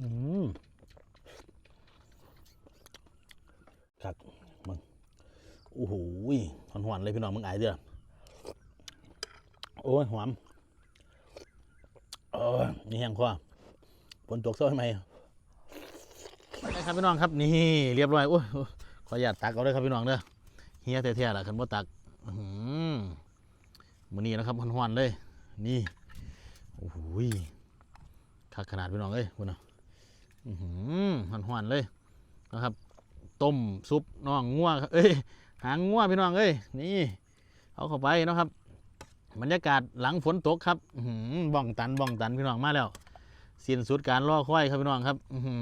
อืมครับมึงโอ้โหหอนหอนๆเลยพี่น้องมึงไอเด้อโอ้ยหอมเออนี่แห้งคว้าฝนตกซ้อยไหมนะครับพี่น้องครับนี่เรียบร้อยโอ้ยโอ้ยขออนุญาตตักเอาเลยครับพี่น้องเด้อเฮียแท้ๆล่ะคันบ่ตักอื้อหือมื้อนี้นะครับหอนๆเลย นี่โอ้โหคักขนาดพี่น้องเอ้ยคุณนาะ หอหอนๆเลยนะครับ ต้มซุปน่องงัวเอ้ยหางงัวพี่น้องเอ้ยนี่เอาเข้าไปนะครับ บรรยากาศหลังฝนตกครับหือบ้องตันบ้องตันพี่น้องมาแล้วสิ้นสุดการรอคอยครับพี่น้องครับหื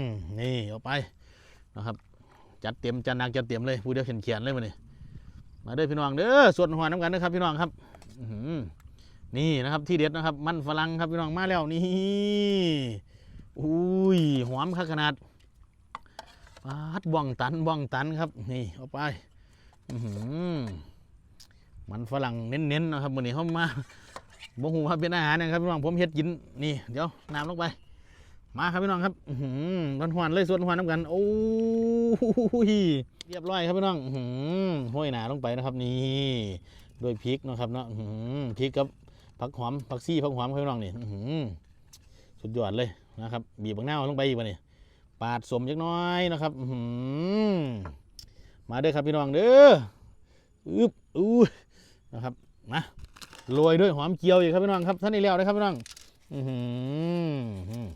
อนี่เอาไปนะครับ จัดเต็มจัดหนักจัดเต็มเลยผู้เดียวเขียนเขียนๆเลยมาเนี่ยมาเด้อพี่น้องเด้อส่วนหัวน้ำกันนะครับพี่น้องครับหือนี่นะครับที่เด็ดนะครับ มันฝรั่งครับพี่น้องมาแล้วนี่ อุ้ยหอมคักขนาดปาดบ้องตันบ้องตันครับ นี่เอาไปมันฝรั่งเน้นๆนะครับวันนี้เขามาบ่หูว่าเป็นอาหารนะครับพี่น้องผมเฮ็ดกินนี่เดี๋ยวน้ำลงไป มาครับพี่น้องครับอื้อหือหวานๆเลยส่วนหวานน้ำกันโอ้ยเรียบร้อยครับพี่น้องหือห้อยหนาลงไปนะครับ นี่ด้วยพริกนะครับเนาะพริกกับผักหอมผักซี่ผักหอมครับพี่น้องนี่สุดยอดเลย นะครับบีบบังหน้าลงไปอีกวะนี่ปาดสมจักน้อยนะครับหือมาเด้อครับพี่น้องเด้ออึบอู้นะครับมาโรยด้วยหอมเจียวอีกครับพี่น้องครับท่านนี่แล้วนะครับพี่น้องหือ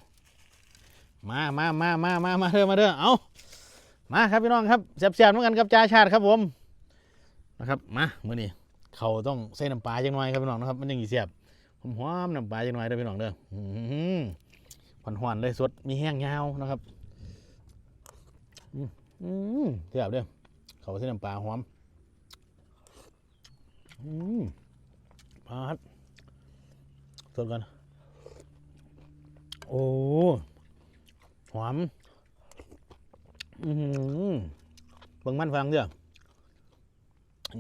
มามามามามามาเด้อมาเด้อเอามาครับพี่น้องครับแซ่บๆเหมือนกันกับจ่าชาติครับผมนะครับมาเมื้อนี้เขาต้องใส่น้ำปลาจังหน่อยครับพี่น้องนะครับมันยังอีแซ่บหอมๆน้ำปลาจังหน่อยเด้อพี่น้องเด้อ อื้อหือหวานๆเลยสดมีแห้งยาวนะครับอืมเทียบเด้อเขาเส้นน้ำปลาหอมอืมปาดสดกัน โอ้หอมอือหือเบิ่งมันฝรั่งเด้อ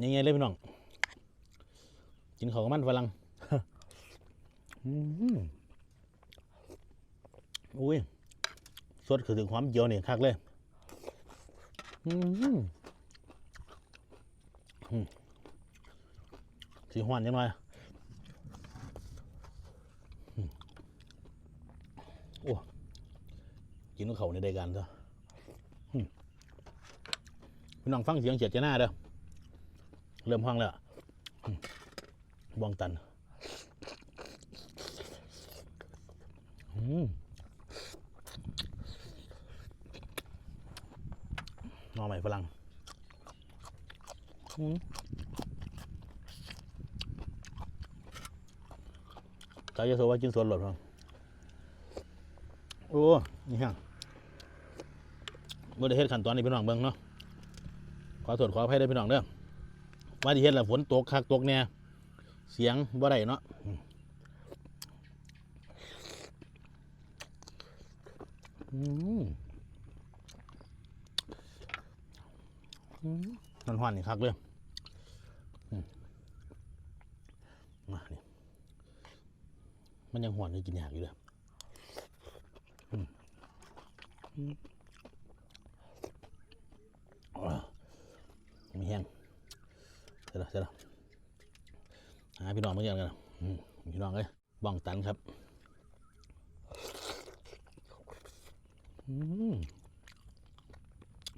ยังไงเลยพี่น้องกินเขากับมันฝรั่งอืม อุ้ยสดคือถึงความเจียวนี่คักเลยสีหวานยังไงโอ้กินกับเขาในใดกันเถอะพี่น้องฟังเสียงเฉียดจะหน้าเด้อเริ่มห้องแล้วบองตัน อืม หน่ อใหม่ฝรั่งอืมกายโซว่ากินสวนหลดครับโอ้ นี่ฮะบ่ได้เฮ็ดขั้นตอนนี้พี่น้องเบิ่งเนาะ ขอโทษขออภัยด้อพี่น้องเด้อว่าที่เฮ็ดล้วฝนตกคักตกแน่เสียงบ่ได้เนาะอืม มันหวานนี่คักเลยมมานี่มันยังหวานเลยกินยากอยู่เลยอืมอืมอ่ามีแห้งเสร็จแล้วเสร็จแล้วหาพี่น้องมาเยี่ยมกันพี่น้องเอ้ยบ้องตันครับอืม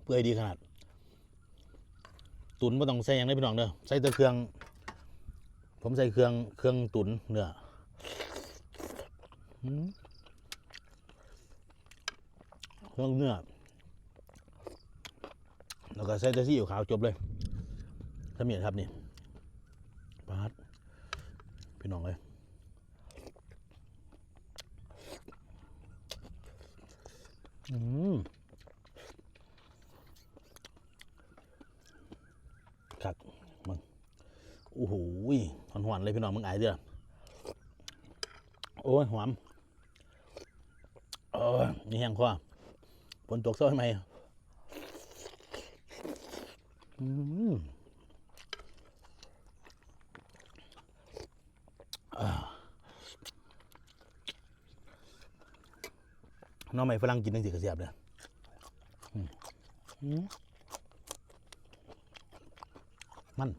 เปื่อยดีขนาด ตุนไม่ต้องใส่ยังได้พี่น้องเด้อใส่แต่เครื่อง ผมใส่เครื่องเครื่องตุนเนื้อเครื่องเนื้อแล้วก็ใส่แต่ซีอิ๊วขาวจบเลยสมียครับนี่ปาดพี่น้องเลยอืม ครับมึงโอ้โหหอนหวานๆเลยพี่น้องมึงไอายเด้อโอ้ยหอมเออนี่แห้งคว้าฝนตกซ้อยไหมอืมน้องใหม่ฝรั่งกินจังสิกระเสียบเลยอืม มมัน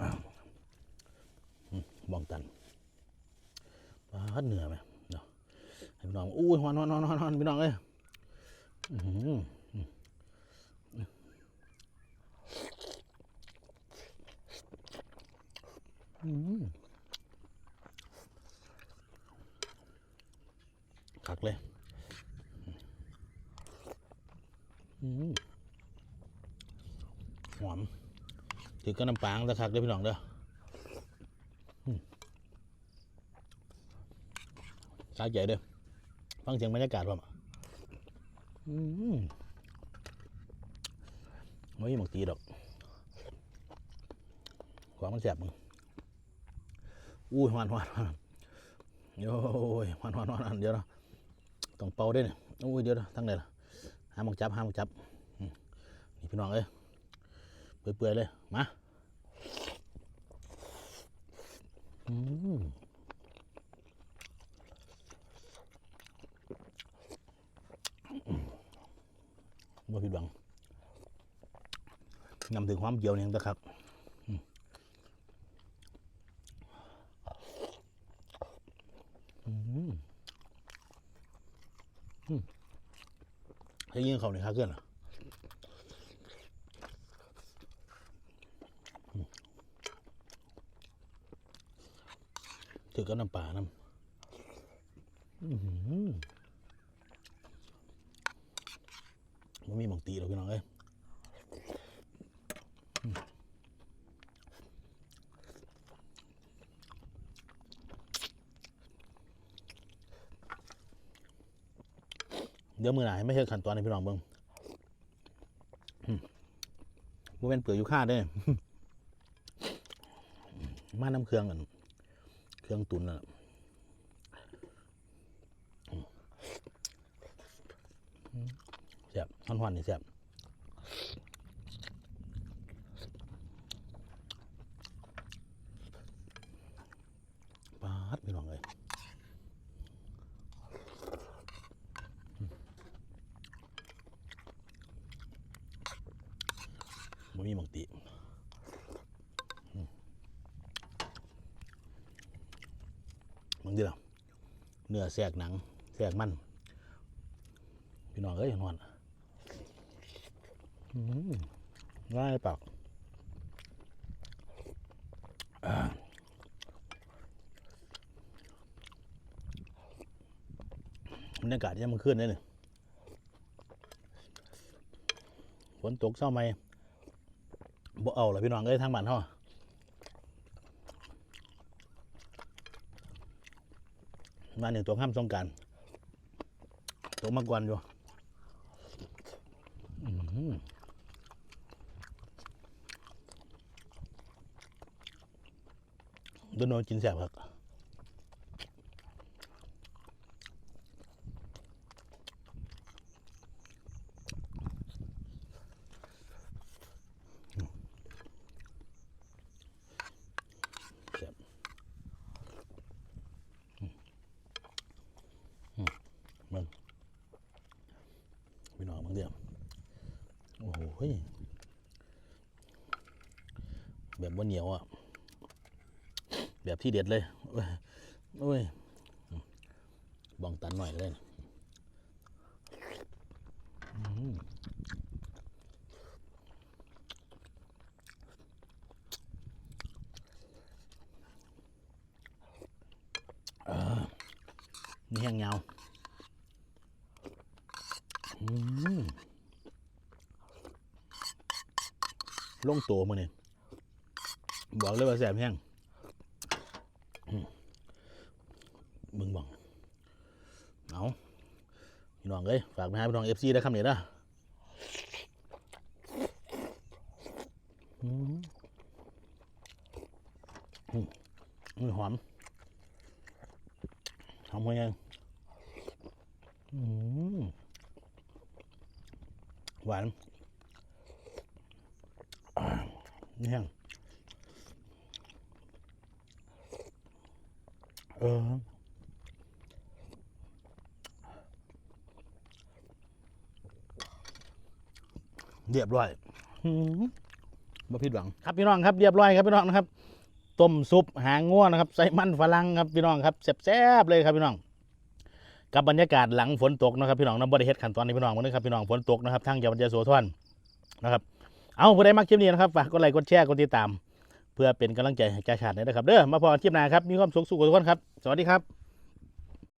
อ้าวอืมบองตันปลาดเหนือไหมเนาะให้พี่น้องอู้ยฮอนฮอนฮอนฮอนฮอนพี่น้องเอ้ยอื้อหืออืมคักเลยอืม หอมถือก็น้ำปลาตะคักด้อพี่น้องเด้อสาใจเด้อฟังเสียงบรรยากาศผมอืมไม่มีหมกตีดอกความมันแสบมึงอุ้ยหวานหวานหวานโอ้ยหวานหวานหวานเดี๋ยวนะต้องเป่าด้วยเนี่ยอุ้ยเดี๋ยวนะทั้งไหนล่ะ ห้ามหมกจับห้ามหมกจับนี่พี่น้องเอ้ยเปื่อยๆเลยมาอืมบ่ผิดหวังนำถึงความเกี่ยวเนี่ยนะครับอืมอืม ให้ยิงเขาหน่อยครับเพื่อนถือกับน้ำปลาน้ำมันมีหมองตีเราพี่น้องเอ้ย ดี๋ยวมือหนาให้ไม่ใช่ขั้นตอนให้พี่น้องเบิ่งมบ่เป็นเปลือกยูค่าด้อมาน้ำเครื่องกันเครื่องตุนน่ะแซ่บฮอนๆนี่แซ่บปาดพี่น้องเลยอืมบ่ มีหมองติมึงดิล่ะเนื้อแสกหนังแสกมัน พี่น้องเอ้ยนอนอืมง่ายปากบรรยากาศยังมันขึ้นได้เลยฝนตกเศร้าไหม บ่เอาละพี่น้องเอ้ยทางบ้านเฮามาหนึ่งตัวข้ามสงการตัวมากวนอยู่อื้อหือโดนโดนกินแสบครับแสบ พี่น้องบางเดียวโอ้โห เฮ้ยแบบว่าเหนียวอะ แบบที่เด็ดเลยโอ้ยโอ้ยบองตันหน่อยเลยนะอื้อหืออ่านี่แห้งเงาม ลงตัวมาเนี่ยบอกเลยว่าแสบแห้งมึงบอกเอาพี่น้องเอ้ยฝากไปใหาพี่น้องเอฟซีได้คำนี้นะอืมอืมอืมหอม หอมหัวยังอืมหวานอ่า นี่แห้งเออเรียบร้อยหืมบ่ผิดหวัง ครับพี่น้องครับเรียบร้อยครับพี่น้องนะครับ ต้มซุปหางง่วนะครับ ใส่มันฝรั่งครับพี่น้องครับแซ่บๆเลยครับพี่น้อง กับบรรยากาศหลังฝนตกนะครับพี่น้องน้ำบริเฮ็ดขั้นตอนนี้พี่น้องวันนี้ครับพี่น้องฝนตกนะครับทางจังหวัดยะโสธรนะครับ เอาผู้ใดมักคลิปนี้นะครับฝากกดไลค์กดแชร์กดติดตาม เพื่อเป็นกำลังใจให้กาชาติด้วยนะครับเด้อมาพอคลิปหน้าครับมีความสุขสุขทุกคนครับ สวัสดีครับ